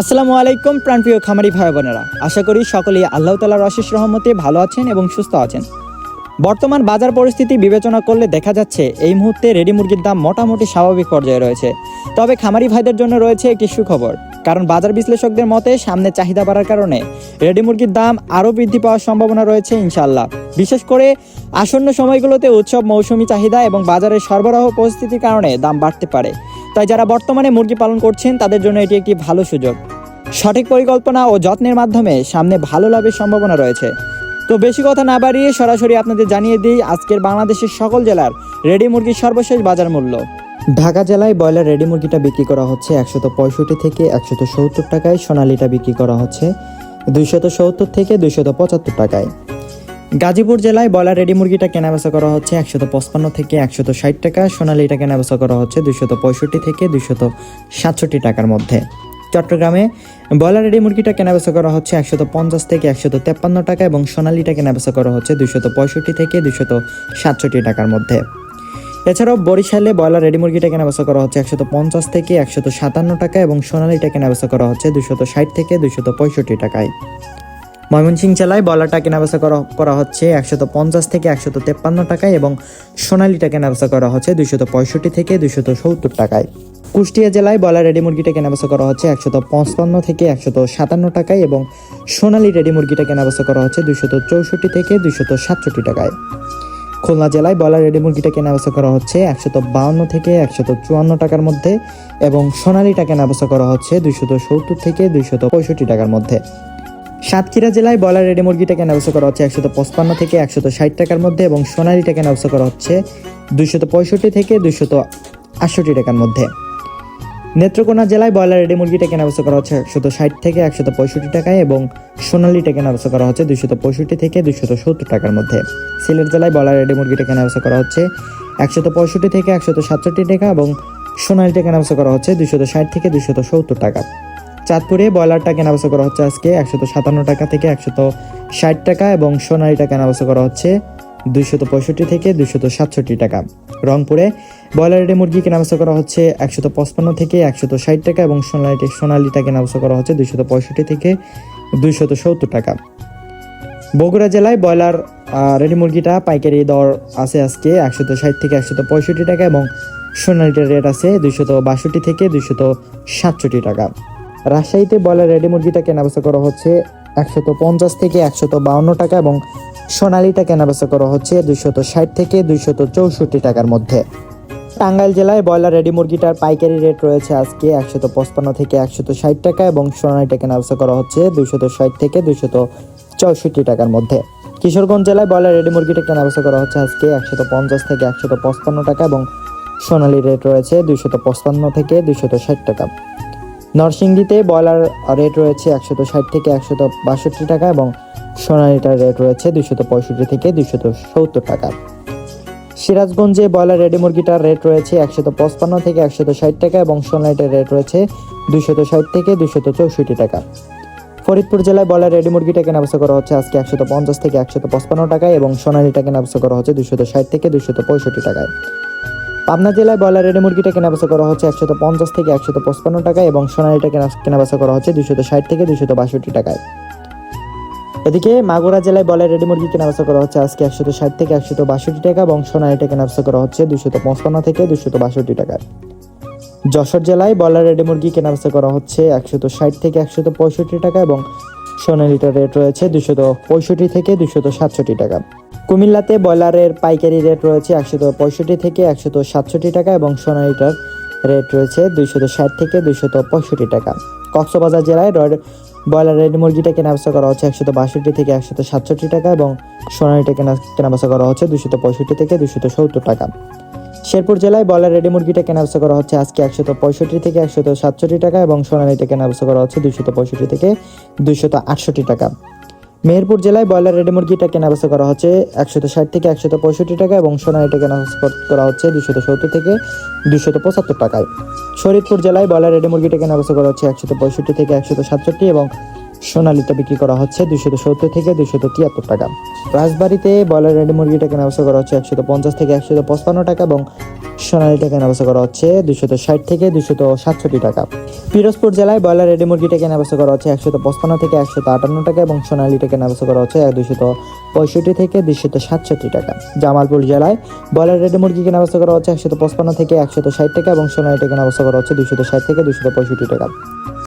আসসালামু আলাইকুম, প্রাণপ্রিয় খামারি ভাই বোনেরা আশা করি সকলেই আল্লাহ তালার অশেষ রহমতে ভালো আছেন এবং সুস্থ আছেন। বর্তমান বাজার পরিস্থিতি বিবেচনা করলে দেখা যাচ্ছে, এই মুহূর্তে রেডি মুরগির দাম মোটামুটি স্বাভাবিক পর্যায়ে রয়েছে। তবে খামারি ভাইদের জন্য রয়েছে একটি সুখবর। কারণ বাজার বিশ্লেষকদের মতে সামনে চাহিদা বাড়ার কারণে রেডি মুরগির দাম আরও বৃদ্ধি পাওয়ার সম্ভাবনা রয়েছে ইনশাল্লাহ বিশেষ করে আসন্ন সময়গুলোতে উৎসব, মৌসুমি চাহিদা এবং বাজারের সরবরাহ পরিস্থিতির কারণে দাম বাড়তে পারে। তাই যারা বর্তমানে মুরগি পালন করছেন, তাদের জন্য এটি একটি ভালো সুযোগ। সঠিক পরিকল্পনা ও যত্নের মাধ্যমে সামনে ভালো লাভের সম্ভাবনা রয়েছে। তো বেশি কথা না বাড়িয়ে সরাসরি আপনাদের জানিয়ে দিই আজকের বাংলাদেশের সকল জেলার রেডি মুরগির সর্বশেষ বাজার মূল্য। ঢাকা জেলায় ব্রয়লার রেডি মুরগিটা বিক্রি করা হচ্ছে একশত পঁয়ষট্টি থেকে একশত সত্তর টাকায়, সোনালিটা বিক্রি করা হচ্ছে দুইশত সত্তর থেকে দুইশত পঁচাত্তর টাকায়। গাজীপুর জেলায় ব্রয়লার রেডি মুরগিটা কেনাবেচা করা হচ্ছে একশত পঁচপান্ন থেকে একশত ষাট টাকা, সোনালিটা কেনাবেচা করা হচ্ছে দুইশত পঁয়ষট্টি থেকে দুইশত সাতষট্টি টাকার মধ্যে। চট্টগ্রামে ব্রয়লার রেডি মুরগিটা কেনাবেচা করা হচ্ছে একশত পঞ্চাশ থেকে একশত তেপ্পান্ন টাকা এবং সোনালিটা কেনাবেচা করা হচ্ছে দুইশত পঁয়ষট্টি থেকে দুইশত সাতষট্টি টাকার মধ্যে। এছাড়াও বরিশালে ব্রয়লার রেডি মুরগিটা কেনাবেচা করা হচ্ছে একশত পঞ্চাশ থেকে একশত সাতান্ন টাকা এবং সোনালিটা কেনাবেচা করা হচ্ছে দুইশত ষাট থেকে দুইশত পঁয়ষট্টি টাকায়। ময়মনসিংহ জেলায় বলাটা কেনাবেচা করা করা হচ্ছে একশত পঞ্চাশ থেকে একশত তেপ্পান্ন টাকায় এবং সোনালিটা কেনাবেচা করা হচ্ছে দুইশত পঁয়ষট্টি থেকে দুইশত সত্তর টাকায়। কুষ্টিয়া জেলায় বলা রেডি মুরগিটা কেনাবেচা করা হচ্ছে একশত পঁচপান্ন থেকে একশত সাতান্ন টাকায় এবং সোনালি রেডি মুরগিটা কেনাবেচা করা হচ্ছে দুইশত চৌষট্টি থেকে দুইশত সাতষট্টি টাকায়। খুলনা জেলায় বয়লার রেডি মুরগিটা কেনাবেচা করা হচ্ছে একশত বাউন্ন থেকে একশত চুয়ান্ন টাকার মধ্যে এবং সোনালিটা কেনাবেচা করা হচ্ছে দুইশত সত্তর থেকে দুইশত পঁয়ষট্টি টাকার মধ্যে। সাতক্ষীরা জেলায় বয়লার রেডি মুরগিটা কেনাবেচা করা হচ্ছে একশত পঁচপান্ন থেকে একশত ষাট টাকার মধ্যে এবং সোনালিটা কেনাবেচা করা হচ্ছে দুইশত পঁয়ষট্টি থেকে দুইশত আটষট্টি টাকার মধ্যে। নেত্রকোনা জেলায় ব্রয়লার রেডি মুরগিটা কেনাবেচা করা হচ্ছে একশত ষাট থেকে একশত পঁয়ষট্টি টাকায় এবং সোনালিটা কেনাবেচা করা হচ্ছে দুইশত পঁয়ষট্টি থেকে দুইশত সত্তর টাকার মধ্যে। সিলেট জেলায় ব্রয়লার রেডি মুরগিটা কেনাবেচা করা হচ্ছে একশত পঁয়ষট্টি থেকে একশত সাতষট্টি টাকা এবং সোনালিটা কেনাবেচা করা হচ্ছে দুইশত ষাট থেকে দুইশত সত্তর টাকা। চাঁদপুরে ব্রয়লারটা কেনাবেচা করা হচ্ছে আজকে একশত সাতান্ন টাকা থেকে একশত ষাট টাকা এবং সোনালিটা কেনাবেচা করা হচ্ছে দুইশত পঁয়ষট্টি থেকে দুইশত সাতষট্টি টাকা। রংপুরে ব্রয়লার রেডি মুরগি কেনাবেচা করা হচ্ছে একশত পঁচপান্ন থেকে একশত ষাট টাকা এবং সোনালিটা সোনালিটা কেনাবেচা করা হচ্ছে দুইশত পঁয়ষট্টি থেকে দুইশত সত্তর টাকা। বগুড়া জেলায় ব্রয়লার রেডি মুরগিটা পাইকারি দর আছে আজকে একশত ষাট থেকে একশত পঁয়ষট্টি টাকা এবং সোনালিটার রেট আছে দুইশত বাষট্টি থেকে দুইশত সাতষট্টি টাকা। রাজশাহীতে ব্রয়লার রেডি মুরগিটা কেনাবেচা করা হচ্ছে একশত পঞ্চাশ থেকে একশত বাউন্ন টাকা এবং সোনালিটা কেনাবেচা করা হচ্ছে দুইশত ষাট থেকে দুইশত চৌষট্টি টাকার মধ্যে। টাঙ্গাইল জেলায় ব্রয়লার রেডি মুরগিটার পাইকারি রেট রয়েছে আজকে একশত পঁচপান্ন থেকে একশত ষাট টাকা এবং সোনালিটা কেনাবেচা করা হচ্ছে দুইশত ষাট থেকে দুইশত চৌষট্টি টাকার মধ্যে। কিশোরগঞ্জ জেলায় ব্রয়লার রেডি মুরগিটা কেনাবেচা করা হচ্ছে আজকে একশত পঞ্চাশ থেকে একশত পঁচপান্ন টাকা এবং সোনালি রেট রয়েছে দুইশত পঁচপান্ন থেকে দুইশত ষাট টাকা। নরসিংদীতে ব্রয়লার রেট রয়েছে একশত ষাট থেকে একশত বাষট্টি টাকা এবং সোনালিটার রেট রয়েছে দুইশত পঁয়ষট্টি থেকে দুইশত সত্তর টাকা। সিরাজগঞ্জে ব্রয়লার রেডি মুরগিটার রেট রয়েছে একশত পঁচপান্ন থেকে একশত ষাট টাকা এবং সোনালিটার রেট রয়েছে দুইশত ষাট থেকে দুইশত চৌষট্টি টাকা। ফরিদপুর জেলায় ব্রয়লার রেডি মুরগিটা কেনাবেচা করা হচ্ছে আজকে একশত পঞ্চাশ থেকে একশত পঁচপান্ন টাকায় এবং সোনালিটা কেনাবেচা করা হচ্ছে দুইশত ষাট থেকে দুইশত পঁয়ষট্টি টাকায়। পাবনা জেলায় ব্রয়লার রেডি মুরগিটা কেনাবেচা করা হচ্ছে একশত পঞ্চাশ থেকে একশত পঁচপান্ন টাকায় এবং সোনালিটা কেনা- কেনাবেচা করা হচ্ছে দুইশত ষাট থেকে দুইশত বাষট্টি টাকায়। এদিকে মাগুরা জেলায় ব্রয়লার রেডি মুরগি কেনাবেচা করা হচ্ছে। আজকে একশত ষাট থেকে একশত বাষট্টি টাকা এবং সোনালিটা কেনাবেচা করা হচ্ছে। দুইশত পঁচপান্ন থেকে দুইশত বাষট্টি টাকায় যশোর জেলায় ব্রয়লার রেডি মুরগি কেনাবেচা করা হচ্ছে। একশত ষাট থেকে একশত পঁয়ষট্টি টাকা এবং সোনালিটার রেট রয়েছে দুশত পঁয়ষট্টি থেকে দুশত সাতষট্টি টাকা। কুমিল্লাতে ব্রয়লারের পাইকারি রেট রয়েছে একশত পঁয়ষট্টি থেকে একশত সাতষট্টি টাকা এবং সোনালিটার রেট রয়েছে দুইশত ষাট থেকে দুইশত পঁয়ষট্টি টাকা। কক্সবাজার জেলায় ব্রয়লার রেড মুরগিটা কেনাবেচা করা হচ্ছে একশত বাষট্টি থেকে একশত সাতষট্টি টাকা এবং সোনারিটা কেনা কেনাবেচা করা হচ্ছে দুশত পঁয়ষট্টি থেকে দুশত সত্তর টাকা। শেরপুর জেলায় ব্রয়লার রেডি মুরগিটা কেনাবেচা করা হচ্ছে আজকে একশত পঁয়ষট্টি থেকে একশত সাতষট্টি টাকা এবং সোনালিটা কেনাবেচা করা হচ্ছে দুশো পঁয়ষট্টি থেকে দুশত আটষট্টি টাকা। মেহেরপুর জেলায় ব্রয়লার রেডি মুরগিটা কেনাবেচা করা হচ্ছে। একশত ষাট থেকে একশত পঁয়ষট্টি টাকা এবং সোনারিটা কেনাবেচা কর- হচ্ছে দুশত সত্তর থেকে দুশত পঁচাত্তর টাকায়। শরীরপুর জেলায় ব্রয়লার রেডি মুরগিটা কেনাবেচা করা হচ্ছে একশত পঁয়ষট্টি থেকে একশত সাতষট্টি এবং সোনালিটা বিক্রি করা হচ্ছে দুশত সত্তর থেকে দুশত তিয়াত্তর টাকা। রাজবাড়িতে ব্রয়লার রেডি মুরগিটা কেনা বেচা করা হচ্ছে একশত পঞ্চাশ থেকে একশত পঁচপান্ন টাকা এবং সোনালিটা কেনা বেচা করা হচ্ছে দুশত ষাট থেকে দুশত সাতষট্টি টাকা। পিরোজপুর জেলায় ব্রয়লার রেডি মুরগিটা কেনা বেচা করা হচ্ছে একশত পঁচপান্ন থেকে একশত আটান্ন টাকা এবং সোনালিটা কেনা বেচা করা হচ্ছে দুশত পঁয়ষট্টি থেকে দুশত সাতষট্টি টাকা। জামালপুর জেলায় ব্রয়লার রেডি মুরগি কেনা বেচা করা হচ্ছে একশত পঁচপান্ন থেকে একশত ষাট টাকা এবং সোনালিটা কেনা বেচা করা হচ্ছে দুশত ষাট থেকে দুশত পঁয়ষট্টি টাকা।